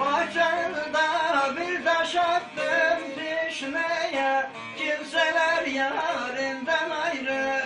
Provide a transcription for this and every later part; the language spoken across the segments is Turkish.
Bahçelda bir taş attım düşmeye. Kimseler yarinden ayrı.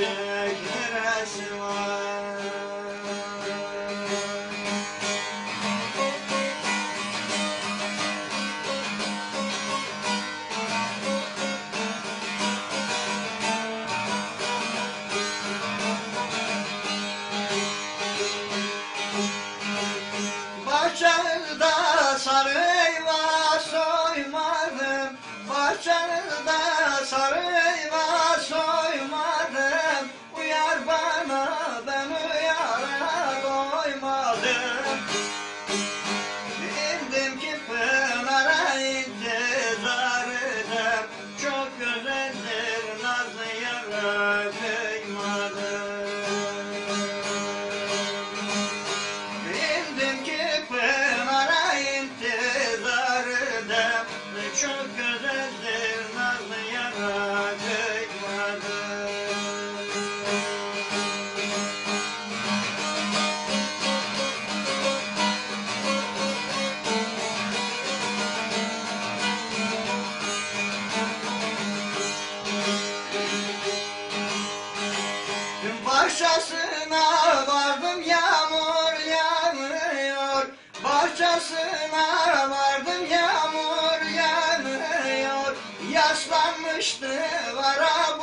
dök neresi var? Bahçede sarı elma soymadım sarı Bahçesine vardım yağmur yağmıyor. Bahçesine vardım Yakıştı vara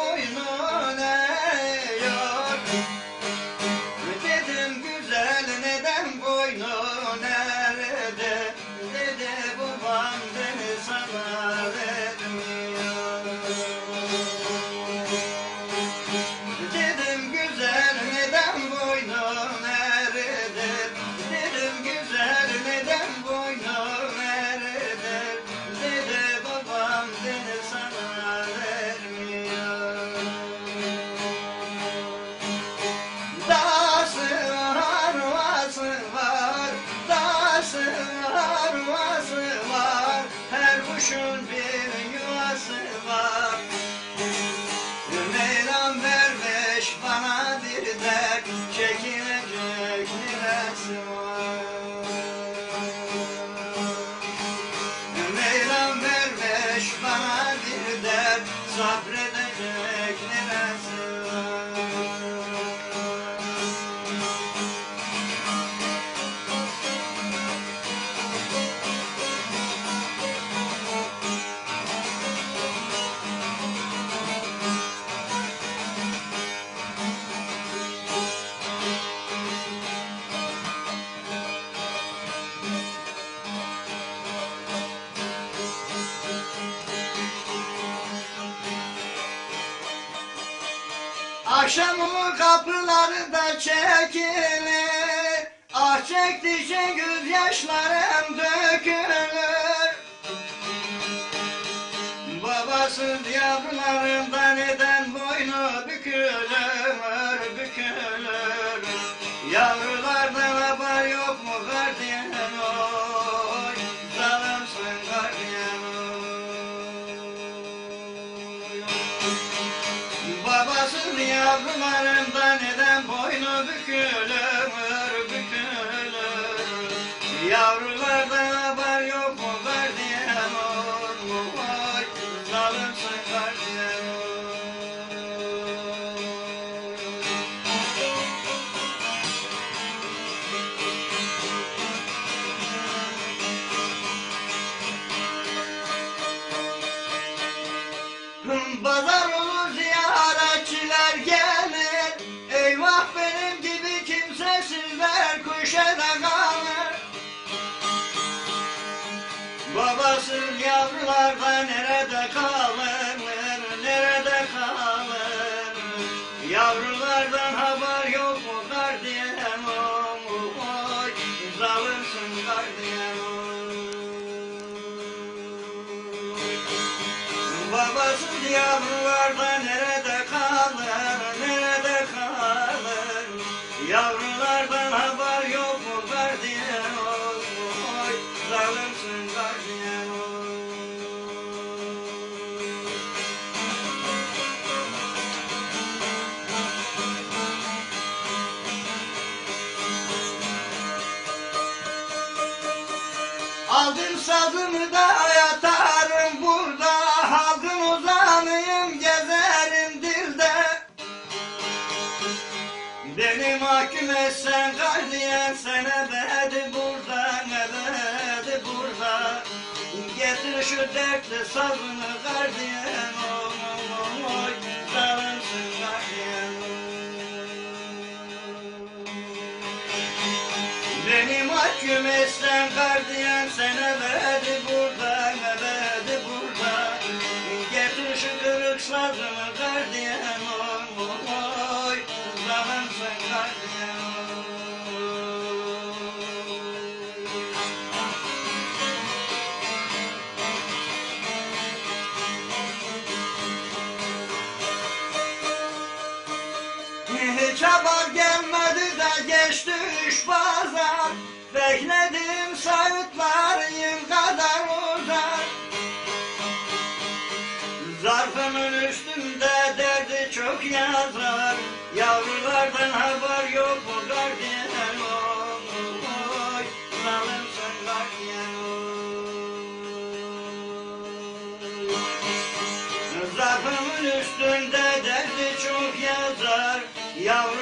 Akşamın kapıları da çekili Ah çektikçe şey gözyaşlarım. Kapılarımda neden boynu bükülür. Babasız yavrularda nerede kalır, nerede kalır? Yavrulardan haber yok mu gardiyan oy Zalimsin gardiyan oy. Aldım sazımı da Beni mahkum etsen gardiyan sen ebedi burada ebedi burada? Getir şu dertli sazını gardiyan oy oy Zalimsin gardiyan Beni mahkum etsen gardiyan sen ebedi burada ebedi burada? Getir şu kırık sazımı Zarfımın üstünde derdi çok yazar. Yavrulardan haber yok mu gardiyan oy Zalimsin gardiyan oy Zarfımın üstünde derdi çok yazar. Yavrulardan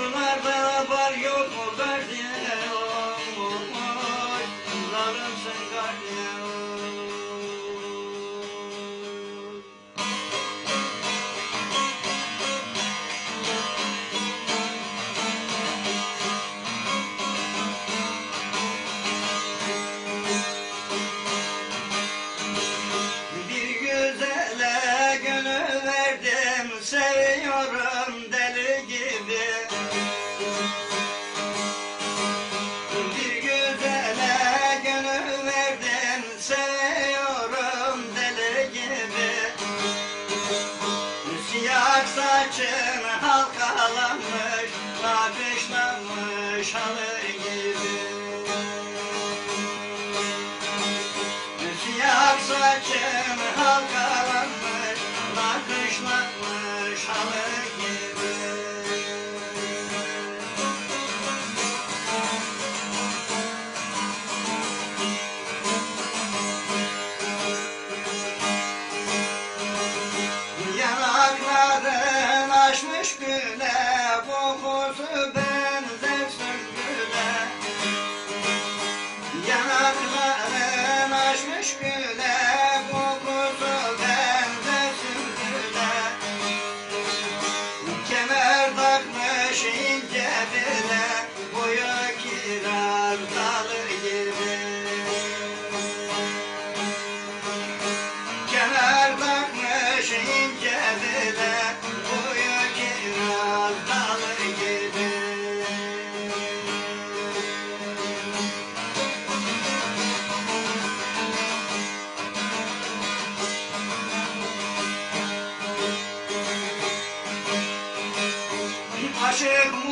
Saçın halkalanmış Nakışlanmış halı gibi. Siyah saçın halkalanmış Açmış güle Kokusu benzer Aşık